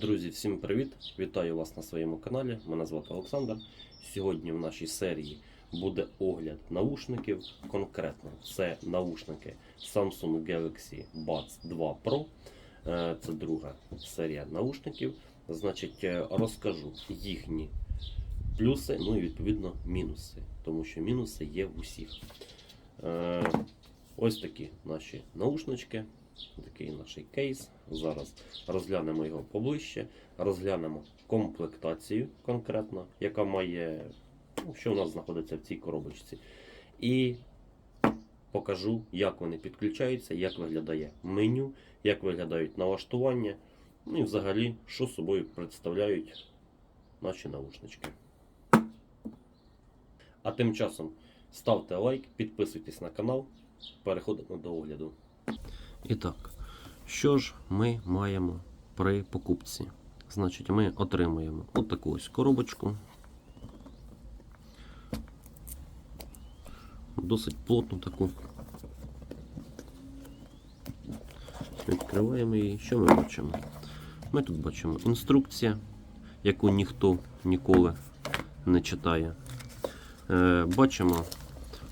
Друзі, всім привіт! Вітаю вас на своєму каналі. Мене звати Олександр. Сьогодні в нашій серії буде огляд наушників. Конкретно це наушники Samsung Galaxy Buds 2 Pro. Е, Це друга серія наушників. Значить, е, розкажу їхні плюси, ну і відповідно мінуси, тому що мінуси є в усіх. Е, Ось такі наші наушнички. Такий наш кейс. Зараз розглянемо його поближче, розглянемо комплектацію конкретно, яка має, ну, що у нас знаходиться в цій коробочці. І покажу, як вони підключаються, як виглядає меню, як виглядають налаштування, ну і взагалі, що собою представляють наші наушнички. А тим часом ставте лайк, підписуйтесь на канал, переходимо до огляду. І так, що ж ми маємо при покупці? Значить, ми отримуємо отаку ось коробочку. Досить плотну таку. Відкриваємо її. Що ми бачимо? Ми тут бачимо інструкція, яку ніхто ніколи не читає. Е, бачимо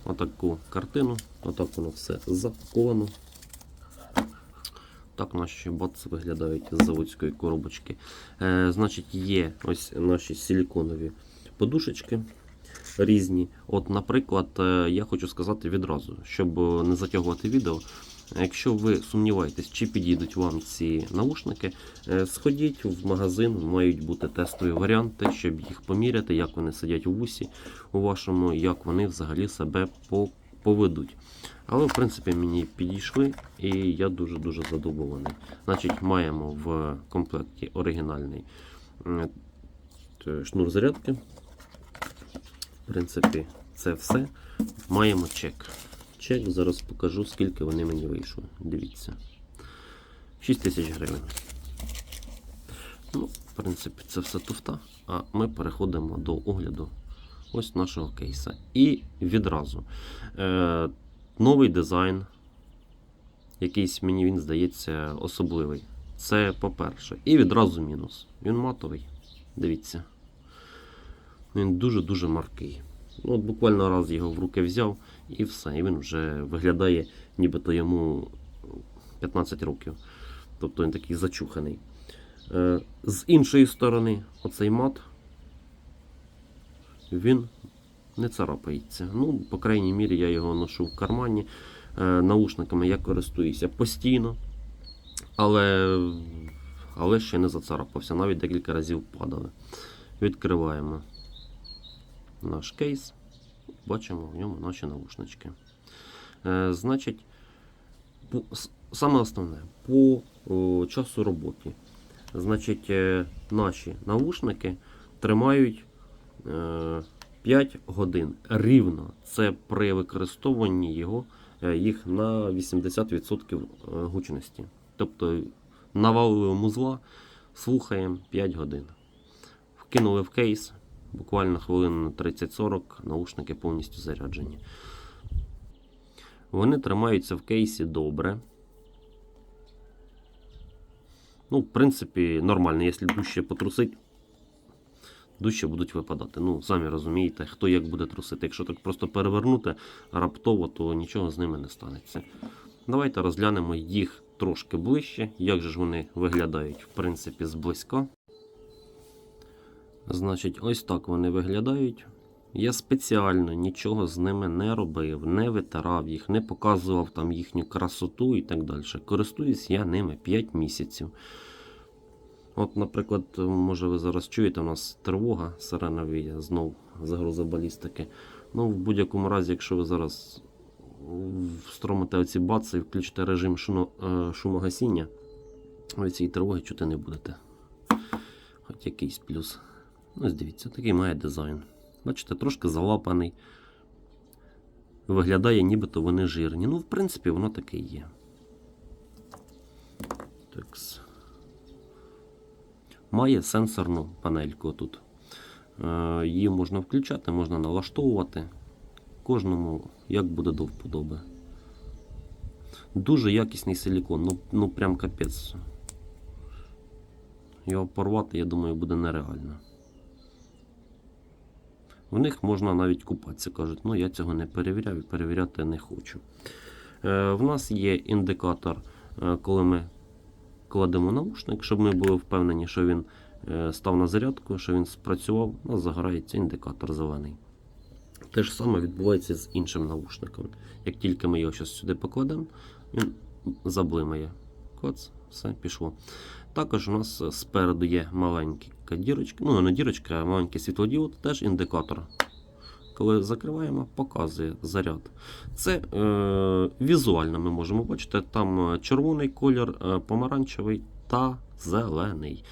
отаку картину, отак воно все запаковано. Так наші баці виглядають з заводської коробочки. Е, значить, є ось наші силіконові подушечки різні. От, наприклад, е, я хочу сказати відразу, щоб е, не затягувати відео. Якщо ви сумніваєтесь, чи підійдуть вам ці наушники, е, сходіть в магазин, мають бути тестові варіанти, щоб їх поміряти, як вони сидять у вусі у вашому, як вони взагалі себе поведуть. Але, в принципі, мені підійшли і я дуже-дуже задоволений. Значить, маємо в комплекті оригінальний шнур зарядки. В принципі, це все. Маємо чек. Чек, зараз покажу, скільки вони мені вийшли. Дивіться. 6 тисяч гривень. Ну, в принципі, це все туфта. А ми переходимо до огляду ось нашого кейса. І відразу. Е, новий дизайн. Якийсь мені він здається особливий. Це по-перше. І відразу мінус. Він матовий. Дивіться. Він дуже-дуже маркий. Ну, от буквально раз його в руки взяв і все. І він вже виглядає, нібито йому 15 років. Тобто він такий зачуханий. Е, з іншої сторони, оцей мат, він не царапається. Ну, по крайній мірі, я його ношу в кармані. Е, наушниками я користуюся постійно, але, але ще не зацарапався. Навіть декілька разів падали. Відкриваємо наш кейс. Бачимо в ньому наші наушнички. Е, значить, саме основне по часу роботи. Значить, е, наші наушники тримають 5 годин рівно. Це при використовуванні його, е, їх на 80% гучності. Тобто навалили музла, слухаємо 5 годин. Вкинули в кейс, буквально хвилин на 30-40, наушники повністю заряджені. Вони тримаються в кейсі добре. Ну, в принципі, нормально, якщо дужче потрусить, дужче будуть випадати. Ну, самі розумієте, хто як буде трусити. Якщо так просто перевернути раптово, то нічого з ними не станеться. Давайте розглянемо їх трошки ближче, як же ж вони виглядають, в принципі, зблизька. Значить, ось так вони виглядають. Я спеціально нічого з ними не робив, не витирав їх, не показував там їхню красоту і так далі. Користуюсь я ними 5 місяців. От, наприклад, може ви зараз чуєте, у нас тривога сирена віє, знов загроза балістики. Ну, в будь-якому разі, якщо ви зараз встромите оці баци і включите режим е, шумогасіння, ви цієї тривоги чути не будете. Хоч якийсь плюс. Ну, ось дивіться, такий має дизайн. Бачите, трошки залапаний. Виглядає, нібито вони жирні. Ну, в принципі, воно таке є. Такс. Має сенсорну панельку тут. Е, Її можна включати, можна налаштовувати. Кожному як буде до вподоби. Дуже якісний силікон, ну, ну прям капець. його порвати, я думаю, буде нереально. В них можна навіть купатися, кажуть, ну я цього не перевіряв і перевіряти не хочу. Е, в нас є індикатор, е, коли ми кладемо наушник, щоб ми були впевнені, що він е, став на зарядку, що він спрацював, у нас загорається індикатор зелений. Те ж саме відбувається з іншим наушником. Як тільки ми його сюди покладемо, він заблимає. Клац, все пішло. Також у нас спереду є маленька дірочка, ну не дірочка, а маленький світлодіод, теж індикатор. Коли закриваємо, показує заряд. Це е, візуально ми можемо бачити, там е, червоний колір, е, помаранчевий та зелений.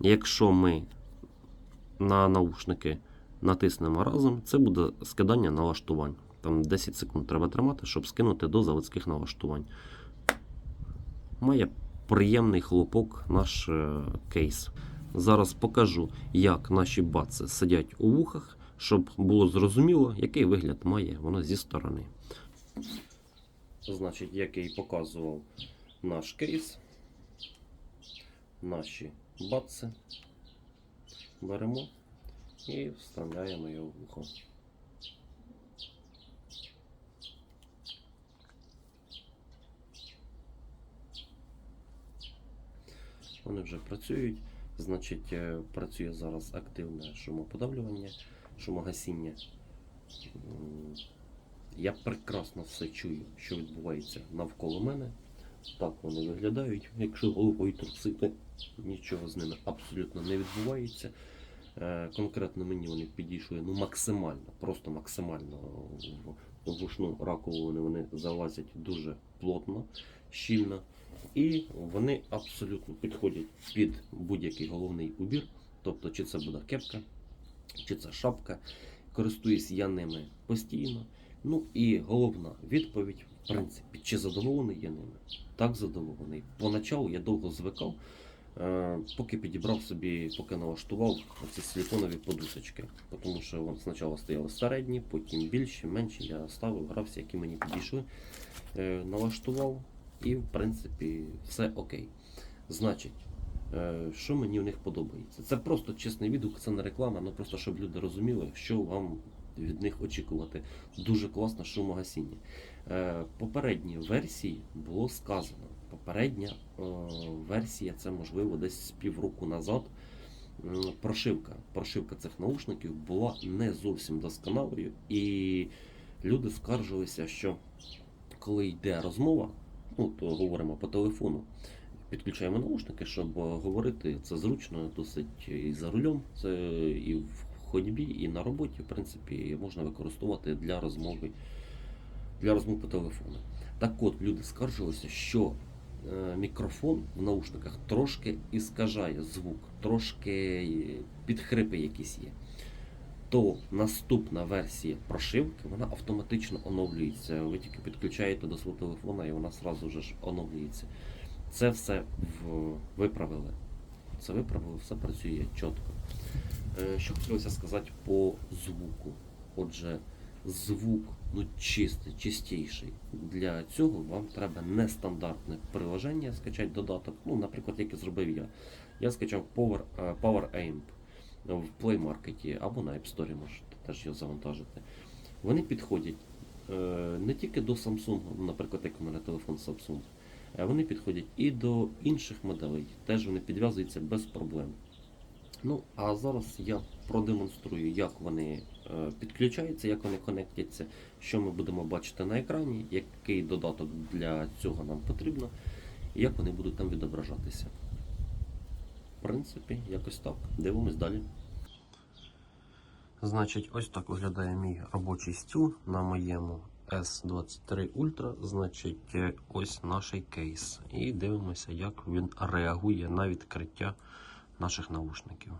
Якщо ми на наушники натиснемо разом, це буде скидання налаштувань. Там 10 секунд треба тримати, щоб скинути до заводських налаштувань. Має приємний хлопок наш е, кейс. Зараз покажу, як наші баци сидять у вухах, щоб було зрозуміло, який вигляд має воно зі сторони. Значить, як я і показував наш кейс, наші баци беремо і вставляємо його в вухо. Вони вже працюють. Значить, е, працює зараз активне шумоподавлювання, шумогасіння. Я прекрасно все чую, що відбувається навколо мене. Так вони виглядають. Якщо головою трусити, нічого з ними абсолютно не відбувається. Е, Конкретно мені вони підійшли ну, максимально, просто максимально в вушну ракову вони, вони залазять дуже плотно, щільно. І вони абсолютно підходять під будь-який головний убір. Тобто, чи це буде кепка, чи це шапка. Користуюсь я ними постійно. Ну і головна відповідь, в принципі, чи задоволений я ними? Так задоволений. Поначалу я довго звикав, е, поки підібрав собі, поки налаштував оці силіконові подушечки. Тому що вони спочатку стояли середні, потім більші, менші. Я ставив, грався, які мені підійшли. Е, Налаштував і, в принципі, все окей. Значить, що мені в них подобається? Це просто чесний відгук, це не реклама, ну просто щоб люди розуміли, що вам від них очікувати. Дуже класне шумогасіння. Е, Попередні версії було сказано. Попередня е, версія, це можливо десь з півроку назад. Прошивка. Прошивка цих наушників була не зовсім досконалою, і люди скаржилися, що коли йде розмова, ну то говоримо по телефону, підключаємо наушники, щоб е, говорити це зручно, досить і за рулем, це і в ходьбі, і на роботі, в принципі, можна використовувати для розмови, для розмов по телефону. Так от люди скаржилися, що е, мікрофон в наушниках трошки іскажає звук, трошки підхрипи якісь є. То наступна версія прошивки вона автоматично оновлюється. Ви тільки підключаєте до свого телефона і вона одразу ж оновлюється. Це все виправили. Це виправили, все працює чітко. Е, Що хотілося сказати по звуку. Отже, звук ну, чистий, чистіший. Для цього вам треба нестандартне приложення, скачати додаток. Ну, наприклад, як і зробив я. Я скачав Power, е, Power Amp в Play Market або на App Store можете теж його завантажити. Вони підходять е, не тільки до Samsung, наприклад, як у мене телефон Samsung, вони підходять і до інших моделей. Теж вони підв'язуються без проблем. Ну, а зараз я продемонструю, як вони е, підключаються, як вони конектяться, що ми будемо бачити на екрані, який додаток для цього нам потрібно, і як вони будуть там відображатися. В принципі, якось так. Дивимось далі. Значить, ось так виглядає мій робочий стіл на моєму S23 Ultra. Значить, е, ось наш кейс. І дивимося, як він реагує на відкриття наших наушників.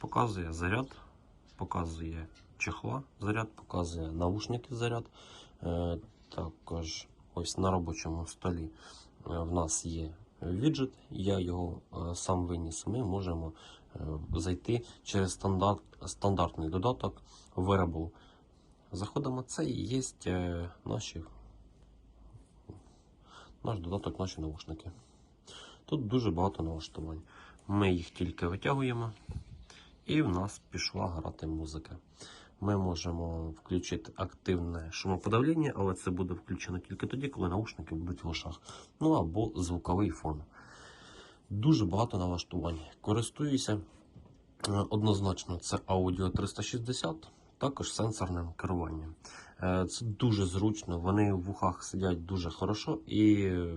Показує заряд, показує чехла заряд, показує наушники заряд. Е, також ось на робочому столі е, в нас є віджит, я його сам виніс. Ми можемо зайти через стандарт, стандартний додаток Wearable. Заходимо, це і є е, наші наш додаток, наші наушники. Тут дуже багато налаштувань. Ми їх тільки витягуємо, і в нас пішла грати музика. Ми можемо включити активне шумоподавлення, але це буде включено тільки тоді, коли наушники будуть в ушах. Ну або звуковий фон. Дуже багато налаштувань. Користуюся е, однозначно, це Audio 360, також сенсорним керуванням. Е, Це дуже зручно, вони в вухах сидять дуже хорошо і е,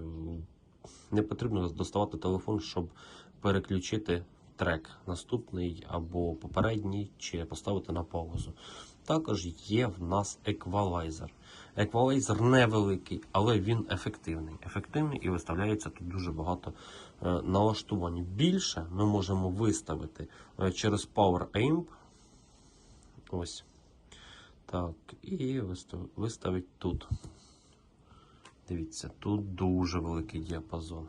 не потрібно доставати телефон, щоб переключити трек наступний або попередній, чи поставити на паузу. Також є в нас еквалайзер. Еквалайзер невеликий, але він ефективний. Ефективний і виставляється тут дуже багато налаштувань. Більше ми можемо виставити е, через Power Aim. Ось. Так, і вистав- виставити тут. Дивіться, тут дуже великий діапазон.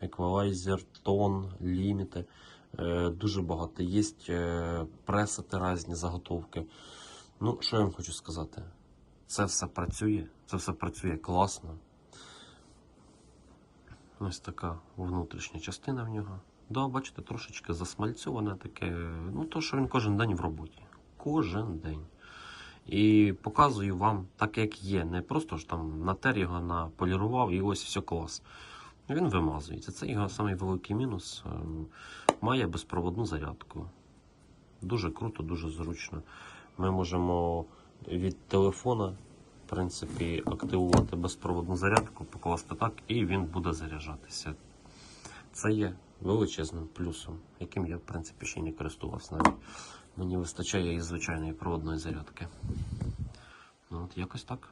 Еквалайзер, тон, ліміти. Е, дуже багато. Є е, пресети різні заготовки. Ну, що я вам хочу сказати? Це все працює, це все працює класно. Ось така внутрішня частина в нього. Да, бачите, трошечки засмальцьоване таке. Ну, то, що він кожен день в роботі. Кожен день. І показую вам так, як є. Не просто ж там натер його наполірував і ось все клас. Він вимазується. Це його самий великий мінус. Ем, Має безпроводну зарядку. Дуже круто, дуже зручно. Ми можемо від телефона, принципі, активувати безпроводну зарядку, покласти так, і він буде заряджатися. Це є величезним плюсом, яким я, в принципі, ще не користувався навіть. Мені вистачає і звичайної проводної зарядки. Ну, от якось так.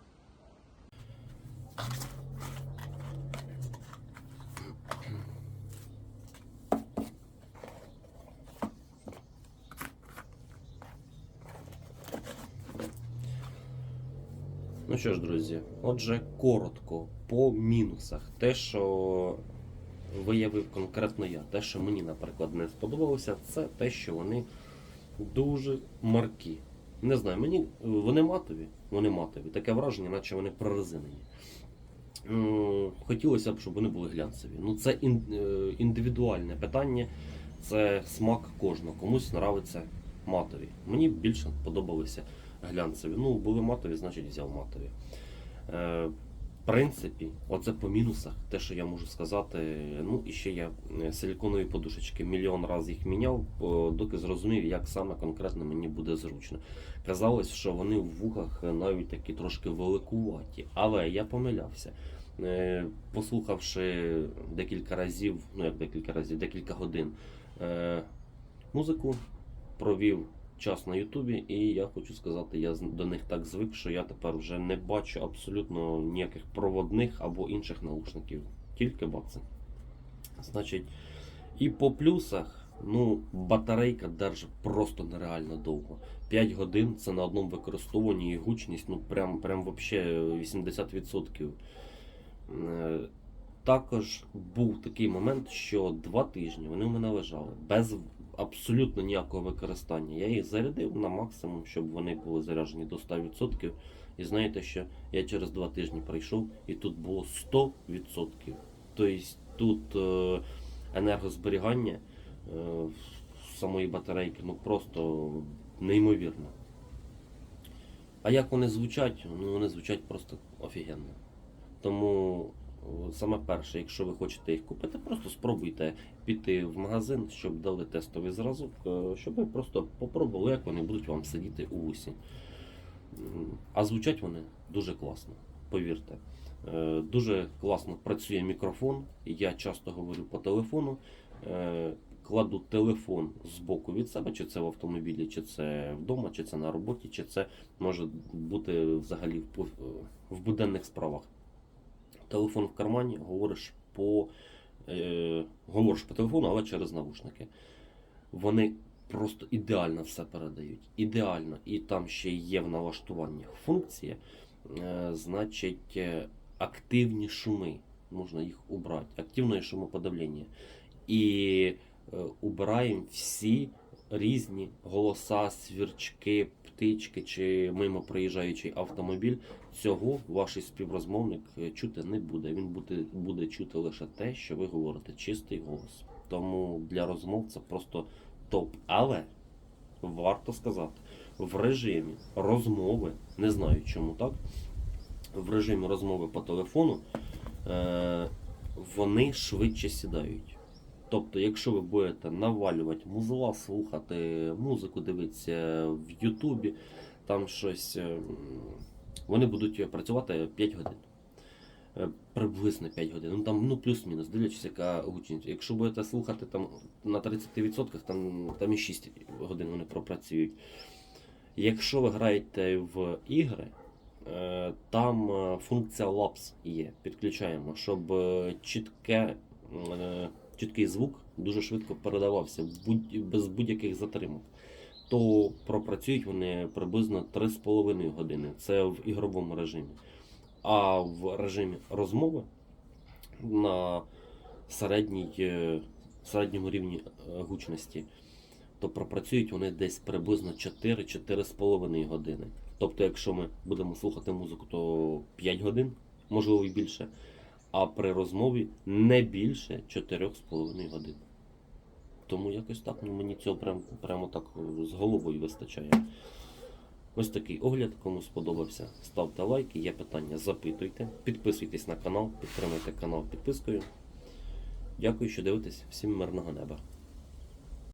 Що ж, друзі, отже, коротко по мінусах. Те, що виявив конкретно я, те, що мені, наприклад, не сподобалося, це те, що вони дуже маркі. Не знаю, мені вони матові, вони матові. Таке враження, наче вони прорезинені. Хотілося б, щоб вони були глянцеві. Ну, це е, індивідуальне питання, це смак кожного. Комусь нравиться матові. Мені більше подобалися глянцеві. Ну, були матові, значить взяв матові. Е, в принципі, оце по мінусах, те, що я можу сказати. Ну, і ще я е, силіконові подушечки мільйон разів їх міняв, доки зрозумів, як саме конкретно мені буде зручно. Казалось, що вони в вухах навіть такі трошки великуваті, але я помилявся. Е, Послухавши декілька разів, ну як декілька разів, декілька годин е, музику, провів час на Ютубі, і я хочу сказати, я до них так звик, що я тепер вже не бачу абсолютно ніяких проводних або інших наушників, тільки бакси. Значить, і по плюсах, ну, батарейка держить просто нереально довго. 5 годин це на одному використовуванні і гучність, ну прям, прям вообще 80%. Е, Також був такий момент, що два тижні вони в мене лежали без абсолютно ніякого використання. Я їх зарядив на максимум, щоб вони були заряджені до 100%. І знаєте, що я через два тижні прийшов і тут було 100%. Тобто тут е, енергозберігання е, самої батарейки ну просто неймовірно. А як вони звучать? Ну вони звучать просто офігенно. Тому саме перше, якщо ви хочете їх купити, просто спробуйте піти в магазин, щоб дали тестовий зразок, е, щоб ви просто попробували, як вони будуть вам сидіти у вусі. А звучать вони дуже класно, повірте. Е, Дуже класно працює мікрофон. Я часто говорю по телефону. Е, Кладу телефон з боку від себе, чи це в автомобілі, чи це вдома, чи це на роботі, чи це може бути взагалі в буденних справах. Телефон в кармані, говориш по, е, говориш по телефону, але через навушники. Вони просто ідеально все передають. Ідеально. І там ще є в налаштуваннях функція, е, значить, е, активні шуми. Можна їх убрати. Активне шумоподавлення. І е, убираємо всі різні голоса, свірчки, птички чи мимо проїжджаючий автомобіль, цього ваш співрозмовник е, чути не буде. Він буде, буде чути лише те, що ви говорите, чистий голос. Тому для розмов це просто топ. Але варто сказати, в режимі розмови, не знаю чому так, в режимі розмови по телефону е, вони швидше сідають. Тобто, якщо ви будете навалювати музла, слухати музику, дивитися в Ютубі, там щось, е, м, вони будуть працювати 5 годин. Е, Приблизно 5 годин. Ну там ну плюс-мінус, дивлячись, яка гучність. Якщо будете слухати там на 30%, там, там і 6 годин вони пропрацюють. Якщо ви граєте в ігри, е, там е, функція Labs є. Підключаємо, щоб е, чітке, е, чіткий звук дуже швидко передавався без будь-яких затримок. То пропрацюють вони приблизно 3,5 години. Це в ігровому режимі. А в режимі розмови на середній, е, середньому рівні е, гучності, то пропрацюють вони десь приблизно 4-4,5 години. Тобто, якщо ми будемо слухати музику, то 5 годин, можливо і більше, а при розмові не більше 4,5 годин. Тому якось так ну, мені цього прям, прямо так е, з головою вистачає. Ось такий огляд, кому сподобався, ставте лайки, є питання, запитуйте, підписуйтесь на канал, підтримуйте канал підпискою. Дякую, що дивитесь. Всім мирного неба.